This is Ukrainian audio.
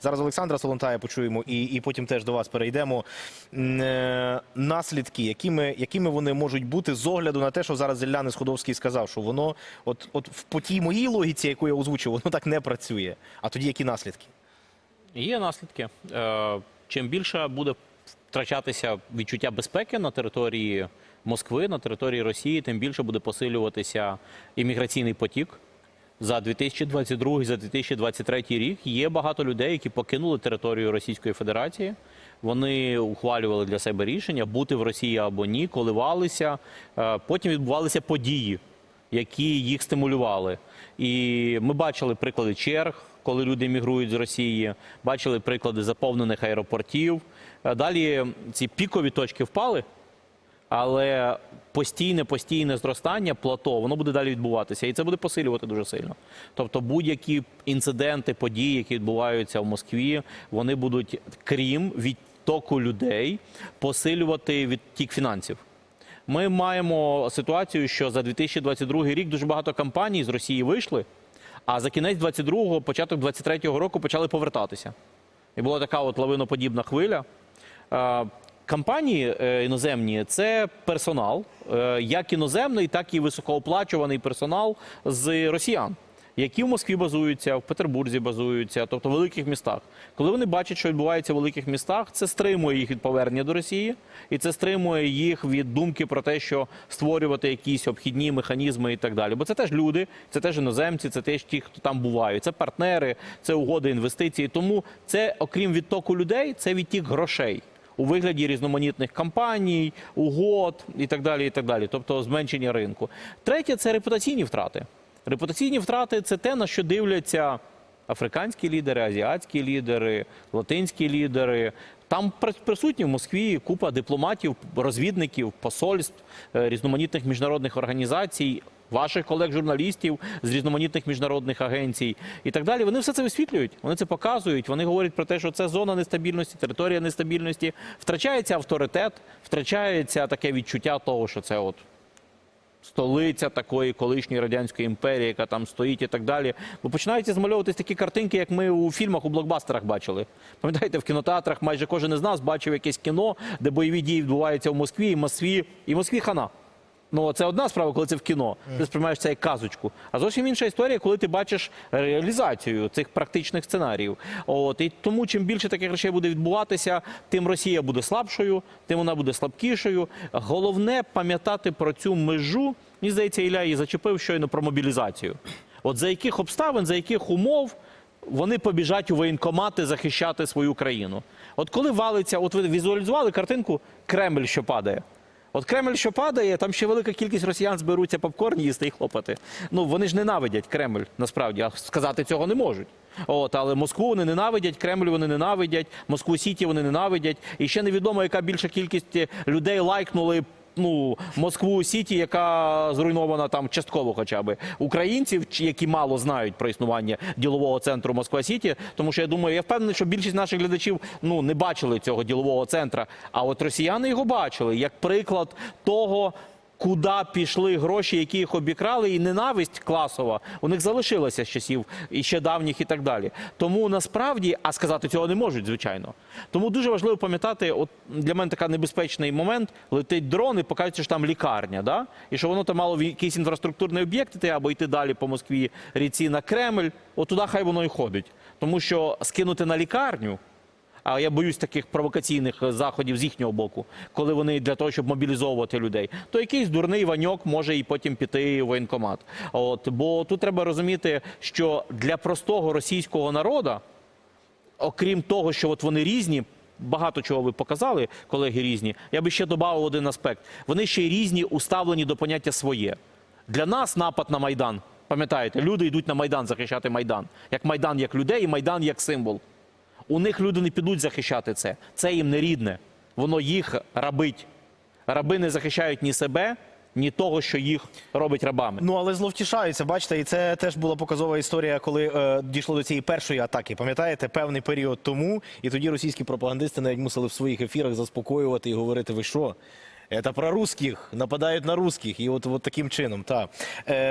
Зараз Олександра Солонтая почуємо і, і потім теж до вас перейдемо. Е, Наслідки, якими, якими вони можуть бути з огляду на те, що зараз Зеляни Сходовський сказав, що воно, от, от в- по тій моїй логіці, яку я озвучив, воно так не працює. А тоді які наслідки? Є наслідки. Е, Чим більше буде втрачатися відчуття безпеки на території Москви, на території Росії, тим більше буде посилюватися імміграційний потік. За 2022 за 2023 рік є багато людей, які покинули територію Російської Федерації. Вони ухвалювали для себе рішення бути в Росії або ні, коливалися. Е, Потім відбувалися події, які їх стимулювали. І ми бачили приклади черг, коли люди мігрують з Росії, бачили приклади заповнених аеропортів. Е, Далі ці пікові точки впали, але постійне постійне зростання плато воно буде далі відбуватися, і це буде посилювати дуже сильно. Тобто, будь-які інциденти, події, які відбуваються в Москві, вони будуть, крім відтоку людей, посилювати відтік фінансів. Ми маємо ситуацію, що за 2022 рік дуже багато компаній з Росії вийшли, а за кінець 22-го, початок 23-го року почали повертатися. І була така от лавиноподібна хвиля. Компанії е, іноземні це персонал, е, як іноземний, так і високооплачуваний персонал з росіян, які в Москві базуються, в Петербурзі базуються, тобто в великих містах. Коли вони бачать, що відбувається в великих містах, це стримує їх від повернення до Росії, і це стримує їх від думки про те, що створювати якісь обхідні механізми і так далі. Бо це теж люди, це теж іноземці, це теж ті, хто там бувають, це партнери, це угоди інвестиції. Тому це, окрім відтоку людей, це відтік грошей у вигляді різноманітних кампаній, угод і так далі. і так далі, Тобто зменшення ринку. Третє це репутаційні втрати. Репутаційні втрати це те, на що дивляться африканські лідери, азіатські лідери, латинські лідери. Там присутні в Москві купа дипломатів, розвідників, посольств, е, різноманітних міжнародних організацій, ваших колег-журналістів з різноманітних міжнародних агенцій і так далі. Вони все це висвітлюють, вони це показують. Вони говорять про те, що це зона нестабільності, територія нестабільності. Втрачається авторитет, втрачається таке відчуття того, що це от столиця такої колишньої радянської імперії, яка там стоїть і так далі. Бо починаються змальовуватись такі картинки, як ми у фільмах, у блокбастерах бачили. Пам'ятаєте, в кінотеатрах майже кожен із нас бачив якесь кіно, де бойові дії відбуваються в Москві, і Москві, і Москві хана. Ну, це одна справа, коли це в кіно. Ти сприймаєш це як казочку. А зовсім інша історія, коли ти бачиш реалізацію цих практичних сценаріїв. От і тому, чим більше таких речей буде відбуватися, тим Росія буде слабшою, тим вона буде слабкішою. Головне пам'ятати про цю межу. Мені здається, Ілля її зачепив щойно про мобілізацію. От за яких обставин, за яких умов вони побіжать у воєнкомати захищати свою країну. От коли валиться, от ви візуалізували картинку Кремль, що падає. От Кремль, що падає, там ще велика кількість росіян зберуться попкорн їсти і хлопати. Ну вони ж ненавидять Кремль, насправді, а сказати цього не можуть. От, але Москву вони ненавидять, Кремль вони ненавидять, Москву Сіті вони ненавидять. І ще невідомо, яка більша кількість людей лайкнули. Ну, Москву Сіті, яка зруйнована там частково, хоча б українців, які мало знають про існування ділового центру Москва Сіті. Тому що я думаю, я впевнений, що більшість наших глядачів ну не бачили цього ділового центра. А от росіяни його бачили як приклад того. Куди пішли гроші, які їх обікрали, і ненависть класова у них залишилася з часів і ще давніх, і так далі. Тому насправді, а сказати цього не можуть, звичайно. Тому дуже важливо пам'ятати, от для мене така небезпечний момент: летить дрон і показується, що там лікарня, да? і що воно там мало в якийсь інфраструктурний об'єкт іти, або йти далі по Москві ріці на Кремль. От туди хай воно і ходить. Тому що скинути на лікарню. А я боюсь таких провокаційних заходів з їхнього боку, коли вони для того, щоб мобілізовувати людей, то якийсь дурний ваньок може і потім піти в воєнкомат. От бо тут треба розуміти, що для простого російського народу, окрім того, що от вони різні. Багато чого ви показали, колеги різні. Я би ще додав один аспект. Вони ще й різні уставлені до поняття своє. Для нас напад на Майдан. Пам'ятаєте, люди йдуть на Майдан захищати Майдан. Як Майдан як людей, і Майдан як символ. У них люди не підуть захищати це. Це їм не рідне. Воно їх рабить. Раби не захищають ні себе, ні того, що їх робить рабами. Ну але зловтішаються, бачите, і це теж була показова історія, коли е, дійшло до цієї першої атаки. Пам'ятаєте, певний період тому, і тоді російські пропагандисти навіть мусили в своїх ефірах заспокоювати і говорити: ви що? Це про русських, нападають на русських, і от, от таким чином. Та. Е,